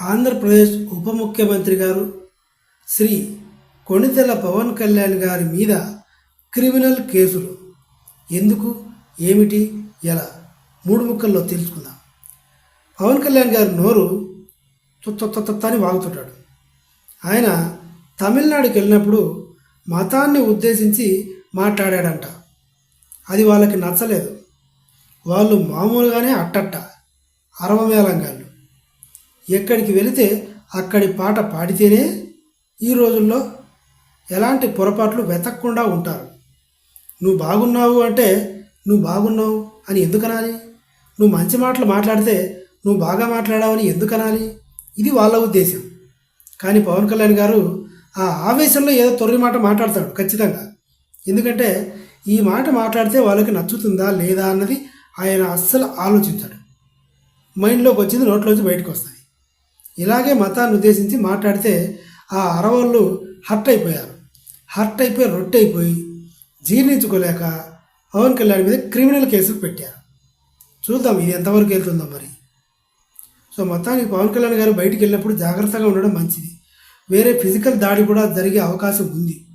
ఆంధ్రప్రదేశ్ ఉప ముఖ్యమంత్రి గారు శ్రీ కొణితెల పవన్ కళ్యాణ్ గారి మీద క్రిమినల్ కేసులు. ఎందుకు? ఏమిటి? ఎలా? మూడు ముక్కల్లో తెలుసుకుందాం. పవన్ కళ్యాణ్ గారి నోరు తొత్త అని వాగుతుంటాడు. ఆయన తమిళనాడుకి వెళ్ళినప్పుడు మతాన్ని ఉద్దేశించి మాట్లాడాడంట. అది వాళ్ళకి నచ్చలేదు. వాళ్ళు మామూలుగానే అట్టట్ట అరవమేళంగాళ్ళు. ఎక్కడికి వెళితే అక్కడి పాట పాడితేనే ఈ రోజుల్లో ఎలాంటి పొరపాట్లు వెతకకుండా ఉంటారు. నువ్వు బాగున్నావు అంటే నువ్వు బాగున్నావు అని ఎందుకనాలి? నువ్వు మంచి మాటలు మాట్లాడితే నువ్వు బాగా మాట్లాడావని ఎందుకనాలి? ఇది వాళ్ళ ఉద్దేశం. కానీ పవన్ కళ్యాణ్ గారు ఆ ఆవేశంలో ఏదో తొర్రి మాట మాట్లాడతాడు ఖచ్చితంగా. ఎందుకంటే ఈ మాట మాట్లాడితే వాళ్ళకి నచ్చుతుందా లేదా అన్నది ఆయన అస్సలు ఆలోచించాడు. మైండ్లోకి వచ్చింది నోట్లోంచి బయటకు వస్తుంది ఇలాగే మతాన్ని ఉద్దేశించి మాట్లాడితే ఆ అరవళ్ళు హర్ట్ అయిపోయారు. హర్ట్ అయిపోయి రొట్టె అయిపోయి జీర్ణించుకోలేక పవన్ కళ్యాణ్ మీద క్రిమినల్ కేసులు పెట్టారు. చూద్దాం ఇది ఎంతవరకు వెళ్తుందో మరి. సో మొత్తానికి పవన్ కళ్యాణ్ గారు బయటికి వెళ్ళినప్పుడు జాగ్రత్తగా ఉండడం మంచిది. వేరే ఫిజికల్ దాడి కూడా జరిగే అవకాశం ఉంది.